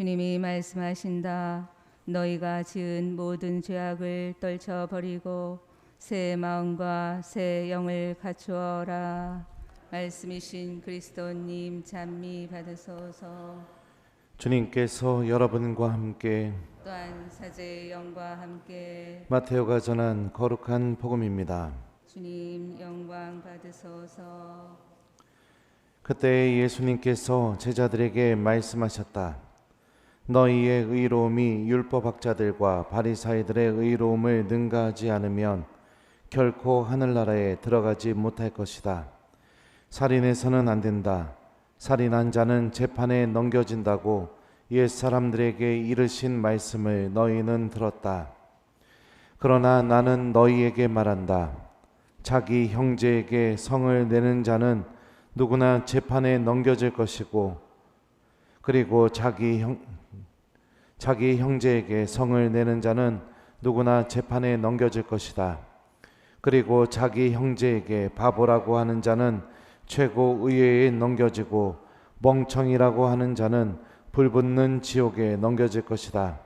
주님이 말씀하신다. 너희가 지은 모든 죄악을 떨쳐 버리고 새 마음과 새 영을 갖추어라. 말씀이신 그리스도님 찬미 받으소서. 주님께서 여러분과 함께 또한 사제의 영과 함께 마테오가 전한 거룩한 복음입니다. 주님 영광 받으소서. 그때 예수님께서 제자들에게 말씀하셨다. 너희의 의로움이 율법학자들과 바리사이들의 의로움을 능가하지 않으면 결코 하늘나라에 들어가지 못할 것이다. 살인해서는 안 된다. 살인한 자는 재판에 넘겨진다고 옛 사람들에게 이르신 말씀을 너희는 들었다. 그러나 나는 너희에게 말한다. 자기 형제에게 성을 내는 자는 누구나 재판에 넘겨질 것이고 그리고 자기 형 자기 형제에게 성을 내는 자는 누구나 재판에 넘겨질 것이다. 그리고 자기 형제에게 바보라고 하는 자는 최고 의회에 넘겨지고 멍청이라고 하는 자는 불붙는 지옥에 넘겨질 것이다.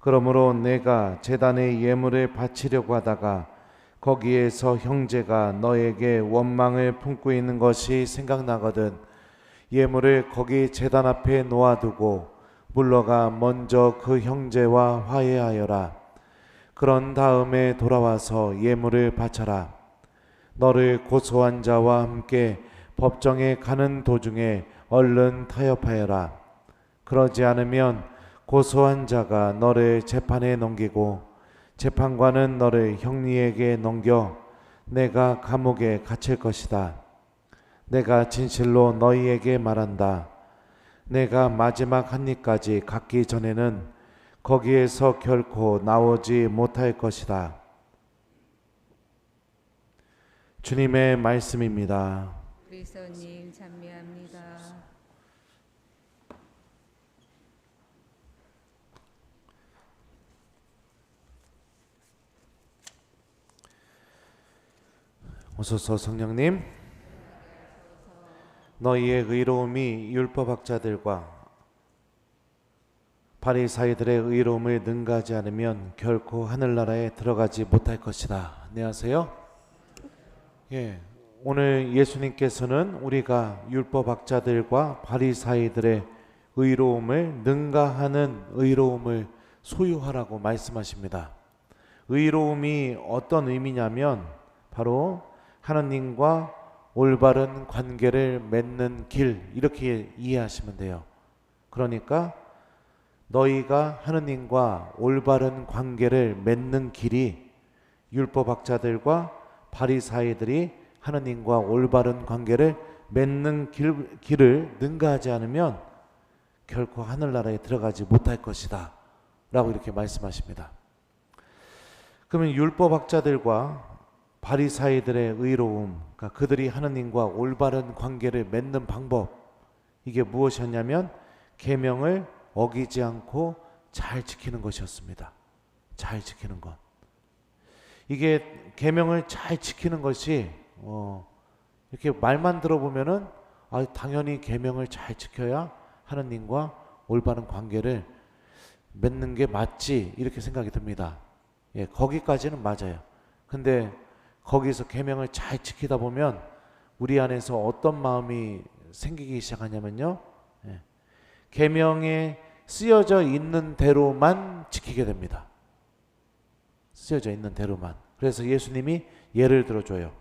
그러므로 내가 제단에 예물을 바치려고 하다가 거기에서 형제가 너에게 원망을 품고 있는 것이 생각나거든 예물을 거기 제단 앞에 놓아두고 물러가 먼저 그 형제와 화해하여라. 그런 다음에 돌아와서 예물을 바쳐라. 너를 고소한 자와 함께 법정에 가는 도중에 얼른 타협하여라. 그러지 않으면 고소한 자가 너를 재판에 넘기고 재판관은 너를 형리에게 넘겨 내가 감옥에 갇힐 것이다. 내가 진실로 너희에게 말한다. 내가 마지막 한 입까지 갖기 전에는 거기에서 결코 나오지 못할 것이다. 주님의 말씀입니다. 그리스도님 찬미합니다. 오소서 성령님 너희의 의로움이 율법학자들과 바리사이들의 의로움을 능가하지 않으면 결코 하늘나라에 들어가지 못할 것이다. 안녕하세요. 예. 오늘 예수님께서는 우리가 율법학자들과 바리사이들의 의로움을 능가하는 의로움을 소유하라고 말씀하십니다. 의로움이 어떤 의미냐면 바로 하나님과 올바른 관계를 맺는 길 이렇게 이해하시면 돼요. 그러니까 너희가 하느님과 올바른 관계를 맺는 길이 율법학자들과 바리사이들이 하느님과 올바른 관계를 맺는 길, 길을 능가하지 않으면 결코 하늘나라에 들어가지 못할 것이다. 라고 이렇게 말씀하십니다. 그러면 율법학자들과 바리사이들의 의로움, 그러니까 그들이 하느님과 올바른 관계를 맺는 방법 이게 무엇이었냐면 계명을 어기지 않고 잘 지키는 것이었습니다. 잘 지키는 것. 이게 계명을 잘 지키는 것이 어, 이렇게 말만 들어보면은 아, 당연히 계명을 잘 지켜야 하느님과 올바른 관계를 맺는 게 맞지 이렇게 생각이 듭니다. 예, 거기까지는 맞아요. 근데 거기서 계명을 잘 지키다 보면 우리 안에서 어떤 마음이 생기기 시작하냐면요. 예, 계명에 쓰여져 있는 대로만 지키게 됩니다. 쓰여져 있는 대로만. 그래서 예수님이 예를 들어줘요.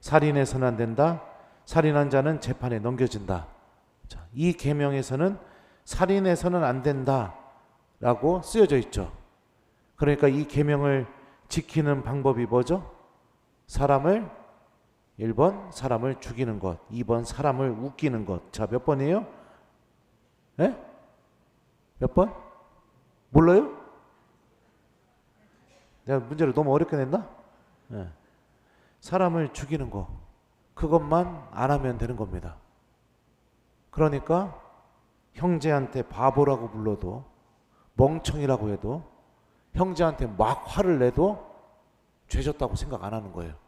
살인해서는 안 된다. 살인한 자는 재판에 넘겨진다. 자, 이 계명에서는 살인해서는 안 된다라고 쓰여져 있죠. 그러니까 이 계명을 지키는 방법이 뭐죠? 사람을 1번 사람을 죽이는 것, 2번 사람을 웃기는 것. 자, 몇 번이에요? 예? 몇 번? 몰라요? 내가 문제를 너무 어렵게 냈나? 예. 사람을 죽이는 거. 그것만 안 하면 되는 겁니다. 그러니까 형제한테 바보라고 불러도 멍청이라고 해도 형제한테 막 화를 내도 죄졌다고 생각 안 하는 거예요.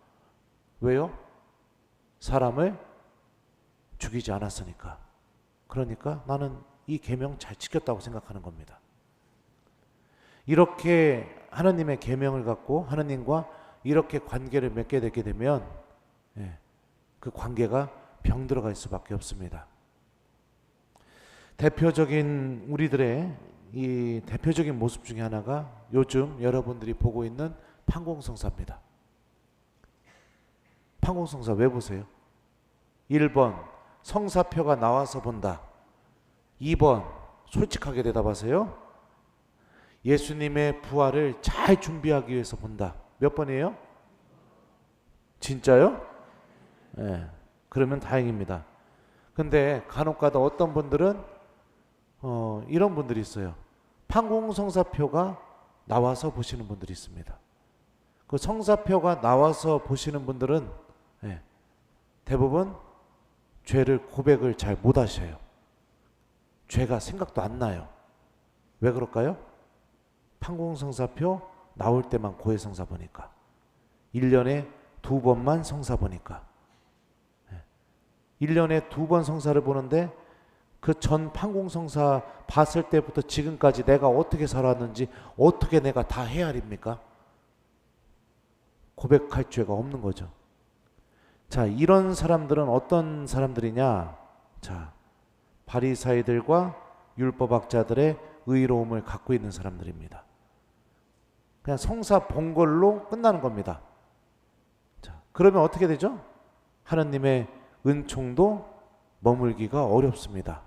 왜요? 사람을 죽이지 않았으니까. 그러니까 나는 이 계명 잘 지켰다고 생각하는 겁니다. 이렇게 하나님의 계명을 갖고 하나님과 이렇게 관계를 맺게 되게 되면 예, 그 관계가 병들어갈 수밖에 없습니다. 대표적인 우리들의 이 대표적인 모습 중에 하나가 요즘 여러분들이 보고 있는 판공성사입니다. 판공성사 왜 보세요? 1번 성사표가 나와서 본다. 2번 솔직하게 대답하세요. 예수님의 부활을 잘 준비하기 위해서 본다. 몇 번이에요? 진짜요? 예. 네, 그러면 다행입니다. 근데 간혹가다 어떤 분들은 어, 이런 분들이 있어요. 판공성사표가 나와서 보시는 분들이 있습니다. 그 성사표가 나와서 보시는 분들은 예, 대부분 죄를 고백을 잘 못 하셔요. 죄가 생각도 안 나요. 왜 그럴까요? 판공성사표 나올 때만 고해성사 보니까 1년에 두 번만 성사 보니까 1년에 두 번 성사를 보는데 그 전 판공성사 봤을 때부터 지금까지 내가 어떻게 살았는지 어떻게 내가 다 헤아립니까? 고백할 죄가 없는 거죠. 자, 이런 사람들은 어떤 사람들이냐? 자, 바리사이들과 율법학자들의 의로움을 갖고 있는 사람들입니다. 그냥 성사 본 걸로 끝나는 겁니다. 자, 그러면 어떻게 되죠? 하나님의 은총도 머물기가 어렵습니다.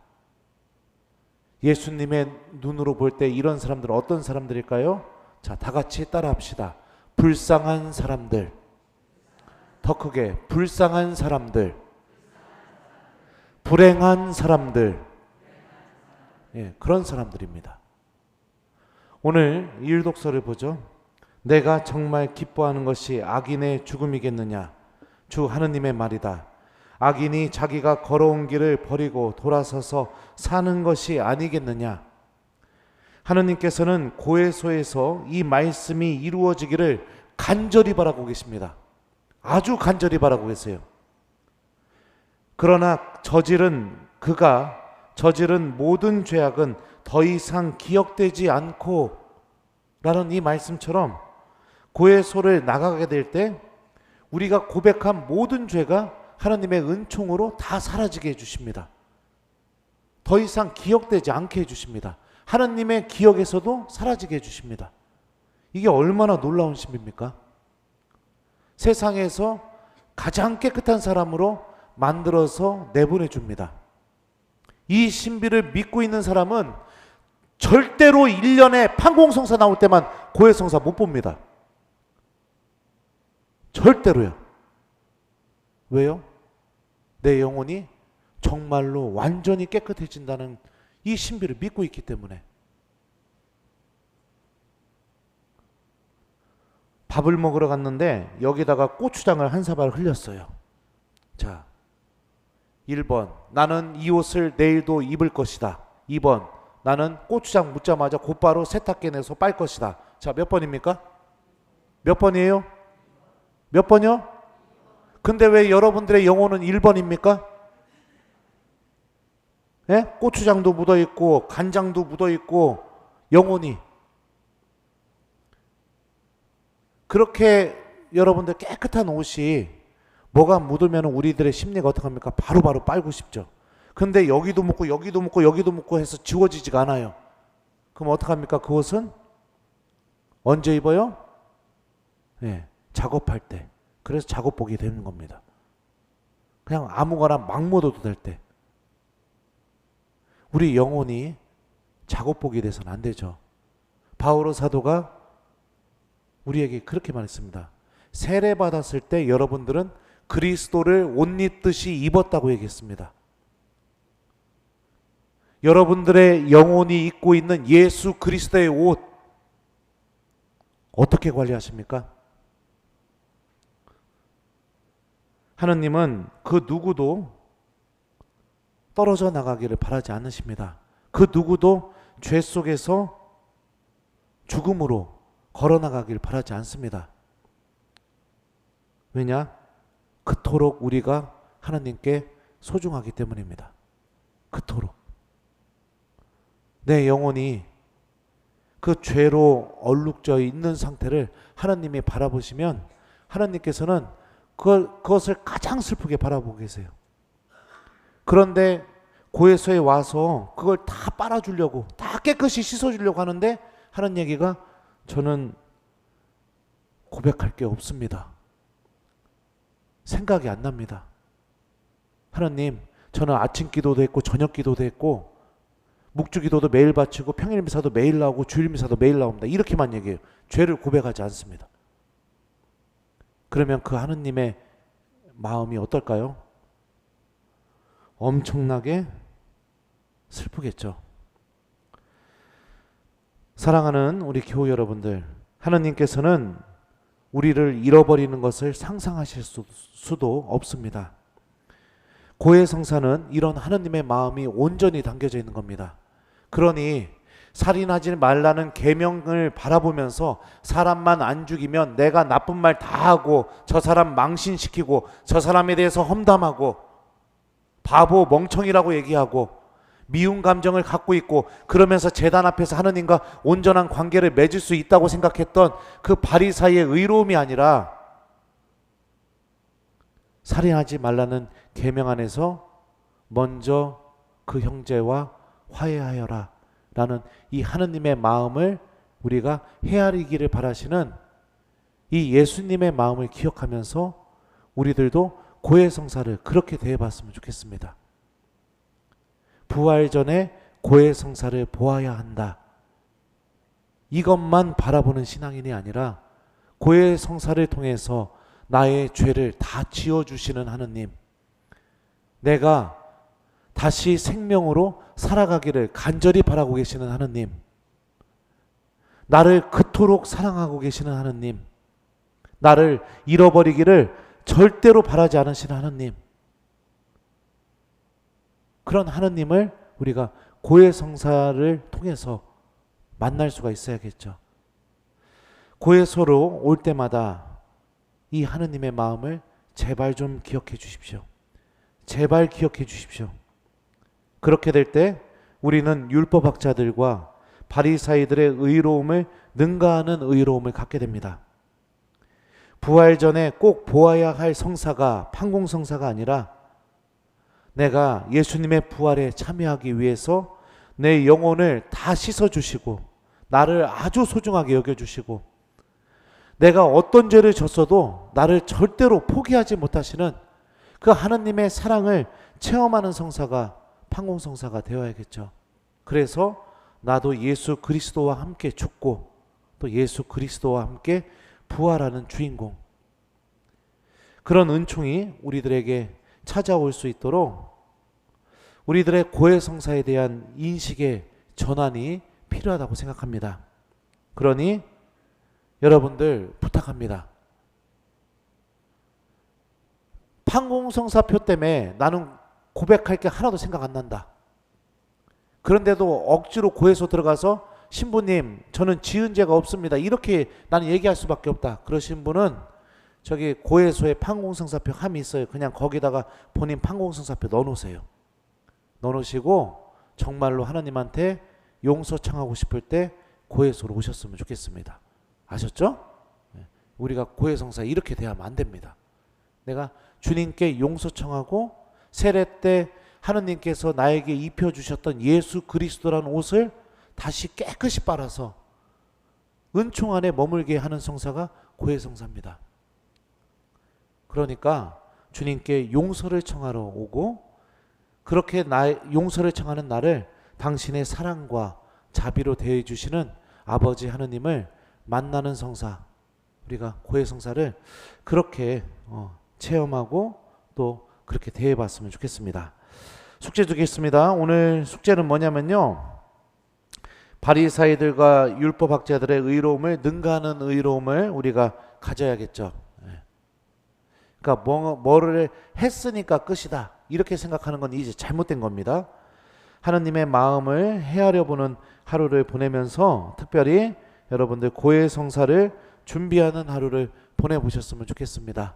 예수님의 눈으로 볼 때 이런 사람들은 어떤 사람들일까요? 자, 다 같이 따라 합시다. 불쌍한 사람들. 더 크게 불쌍한 사람들. 불행한 사람들. 예, 그런 사람들입니다. 오늘 일독서를 보죠. 내가 정말 기뻐하는 것이 악인의 죽음이겠느냐? 주 하느님의 말이다. 악인이 자기가 걸어온 길을 버리고 돌아서서 사는 것이 아니겠느냐? 하느님께서는 고해소에서 이 말씀이 이루어지기를 간절히 바라고 계십니다. 아주 간절히 바라고 계세요. 그러나 저지른 그가 저지른 모든 죄악은 더 이상 기억되지 않고 라는 이 말씀처럼 고해소를 나가게 될 때 우리가 고백한 모든 죄가 하나님의 은총으로 다 사라지게 해주십니다. 더 이상 기억되지 않게 해주십니다. 하나님의 기억에서도 사라지게 해주십니다. 이게 얼마나 놀라운 신비입니까? 세상에서 가장 깨끗한 사람으로 만들어서 내보내 줍니다. 이 신비를 믿고 있는 사람은 절대로 1년에 판공성사 나올 때만 고해성사 못 봅니다. 절대로요. 왜요? 내 영혼이 정말로 완전히 깨끗해진다는 이 신비를 믿고 있기 때문에. 밥을 먹으러 갔는데 여기다가 고추장을 한 사발 흘렸어요. 자, 1번 나는 이 옷을 내일도 입을 것이다. 2번 나는 고추장 묻자마자 곧바로 세탁기에 내서 빨 것이다. 자, 몇 번입니까? 몇 번이에요? 몇 번이요? 근데 왜 여러분들의 영혼은 1번입니까? 예? 고추장도 묻어 있고 간장도 묻어 있고 영혼이 그렇게 여러분들 깨끗한 옷이 뭐가 묻으면 우리들의 심리가 어떡합니까? 바로바로 바로 빨고 싶죠. 근데 여기도 묻고 여기도 묻고 여기도 묻고 해서 지워지지가 않아요. 그럼 어떡합니까? 그 옷은 언제 입어요? 예, 작업할 때. 그래서 작업복이 되는 겁니다. 그냥 아무거나 막 묻어도 될 때. 우리 영혼이 작업복이 돼서는 안 되죠. 바오로 사도가 우리에게 그렇게 말했습니다. 세례 받았을 때 여러분들은 그리스도를 옷 입듯이 입었다고 얘기했습니다. 여러분들의 영혼이 입고 있는 예수 그리스도의 옷 어떻게 관리하십니까? 하느님은 그 누구도 떨어져 나가기를 바라지 않으십니다. 그 누구도 죄 속에서 죽음으로 걸어 나가길 바라지 않습니다. 왜냐? 그토록 우리가 하나님께 소중하기 때문입니다. 그토록. 내 영혼이 그 죄로 얼룩져 있는 상태를 하나님이 바라보시면 하나님께서는 그걸, 그것을 가장 슬프게 바라보고 계세요. 그런데 고해소에 와서 그걸 다 빨아주려고 다 깨끗이 씻어주려고 하는데 하는 얘기가 저는 고백할 게 없습니다. 생각이 안 납니다. 하나님, 저는 아침 기도도 했고 저녁 기도도 했고 묵주 기도도 매일 바치고 평일 미사도 매일 나오고 주일 미사도 매일 나옵니다. 이렇게만 얘기해요. 죄를 고백하지 않습니다. 그러면 그 하느님의 마음이 어떨까요? 엄청나게 슬프겠죠. 사랑하는 우리 교우 여러분들, 하나님께서는 우리를 잃어버리는 것을 상상하실 수, 수도 없습니다. 고해성사는 이런 하나님의 마음이 온전히 담겨져 있는 겁니다. 그러니 살인하지 말라는 계명을 바라보면서 사람만 안 죽이면 내가 나쁜 말 다 하고 저 사람 망신시키고 저 사람에 대해서 험담하고 바보 멍청이라고 얘기하고 미운 감정을 갖고 있고 그러면서 재단 앞에서 하느님과 온전한 관계를 맺을 수 있다고 생각했던 그 바리사이의 의로움이 아니라 살인하지 말라는 계명 안에서 먼저 그 형제와 화해하여라 라는 이 하느님의 마음을 우리가 헤아리기를 바라시는 이 예수님의 마음을 기억하면서 우리들도 고해성사를 그렇게 대해봤으면 좋겠습니다. 부활 전에 고해 성사를 보아야 한다. 이것만 바라보는 신앙인이 아니라 고해 성사를 통해서 나의 죄를 다 지어주시는 하느님, 내가 다시 생명으로 살아가기를 간절히 바라고 계시는 하느님, 나를 그토록 사랑하고 계시는 하느님, 나를 잃어버리기를 절대로 바라지 않으시는 하느님, 그런 하느님을 우리가 고해성사를 통해서 만날 수가 있어야겠죠. 고해소로 올 때마다 이 하느님의 마음을 제발 좀 기억해 주십시오. 제발 기억해 주십시오. 그렇게 될 때 우리는 율법학자들과 바리사이들의 의로움을 능가하는 의로움을 갖게 됩니다. 부활 전에 꼭 보아야 할 성사가 판공성사가 아니라 내가 예수님의 부활에 참여하기 위해서 내 영혼을 다 씻어 주시고 나를 아주 소중하게 여겨 주시고 내가 어떤 죄를 졌어도 나를 절대로 포기하지 못하시는 그 하나님의 사랑을 체험하는 성사가 판공성사가 되어야겠죠. 그래서 나도 예수 그리스도와 함께 죽고 또 예수 그리스도와 함께 부활하는 주인공. 그런 은총이 우리들에게 찾아올 수 있도록 우리들의 고해성사에 대한 인식의 전환이 필요하다고 생각합니다. 그러니 여러분들 부탁합니다. 판공성사표 때문에 나는 고백할 게 하나도 생각 안 난다. 그런데도 억지로 고해소 들어가서 신부님 저는 지은 죄가 없습니다. 이렇게 나는 얘기할 수밖에 없다. 그러신 분은 저기 고해소에 판공성사표 함이 있어요. 그냥 거기다가 본인 판공성사표 넣어놓으세요. 넣어놓으시고 정말로 하나님한테 용서 청하고 싶을 때 고해소로 오셨으면 좋겠습니다. 아셨죠? 네. 우리가 고해성사 이렇게 대하면 안 됩니다. 내가 주님께 용서 청하고 세례 때 하느님께서 나에게 입혀 주셨던 예수 그리스도라는 옷을 다시 깨끗이 빨아서 은총 안에 머물게 하는 성사가 고해성사입니다. 그러니까 주님께 용서를 청하러 오고 그렇게 나 용서를 청하는 나를 당신의 사랑과 자비로 대해 주시는 아버지 하느님을 만나는 성사 우리가 고해 성사를 그렇게 어, 체험하고 또 그렇게 대해 봤으면 좋겠습니다. 숙제 주겠습니다. 오늘 숙제는 뭐냐면요. 바리사이들과 율법 학자들의 의로움을 능가하는 의로움을 우리가 가져야겠죠. 예. 그러니까 뭐, 뭐를 했으니까 끝이다. 이렇게 생각하는 건 이제 잘못된 겁니다. 하느님의 마음을 헤아려 보는 하루를 보내면서 특별히 여러분들 고해 성사를 준비하는 하루를 보내 보셨으면 좋겠습니다.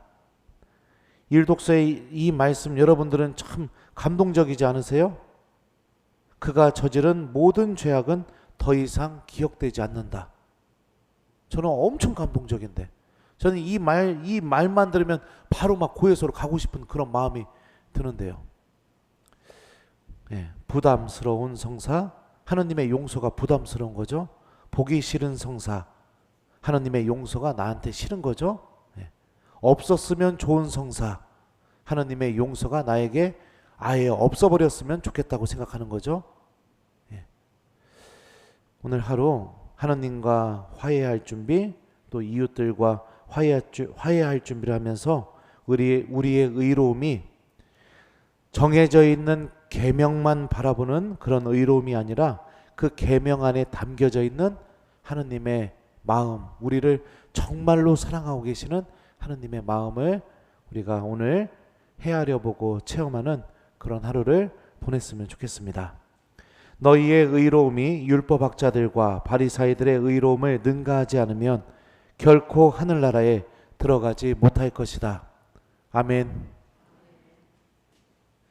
일독서의 이 말씀 여러분들은 참 감동적이지 않으세요? 그가 저지른 모든 죄악은 더 이상 기억되지 않는다. 저는 엄청 감동적인데 저는 이 말 이 말만 들으면 바로 막 고해소로 가고 싶은 그런 마음이 드는데요. 예, 부담스러운 성사 하나님의 용서가 부담스러운 거죠. 보기 싫은 성사 하나님의 용서가 나한테 싫은 거죠. 예. 없었으면 좋은 성사 하나님의 용서가 나에게 아예 없어버렸으면 좋겠다고 생각하는 거죠. 예. 오늘 하루 하나님과 화해할 준비 또 이웃들과 화해할, 주, 화해할 준비를 하면서 우리, 우리의 의로움이 정해져 있는 계명만 바라보는 그런 의로움이 아니라 그 계명 안에 담겨져 있는 하나님의 마음, 우리를 정말로 사랑하고 계시는 하나님의 마음을 우리가 오늘 헤아려 보고 체험하는 그런 하루를 보냈으면 좋겠습니다. 너희의 의로움이 율법학자들과 바리사이들의 의로움을 능가하지 않으면 결코 하늘나라에 들어가지 못할 것이다. 아멘.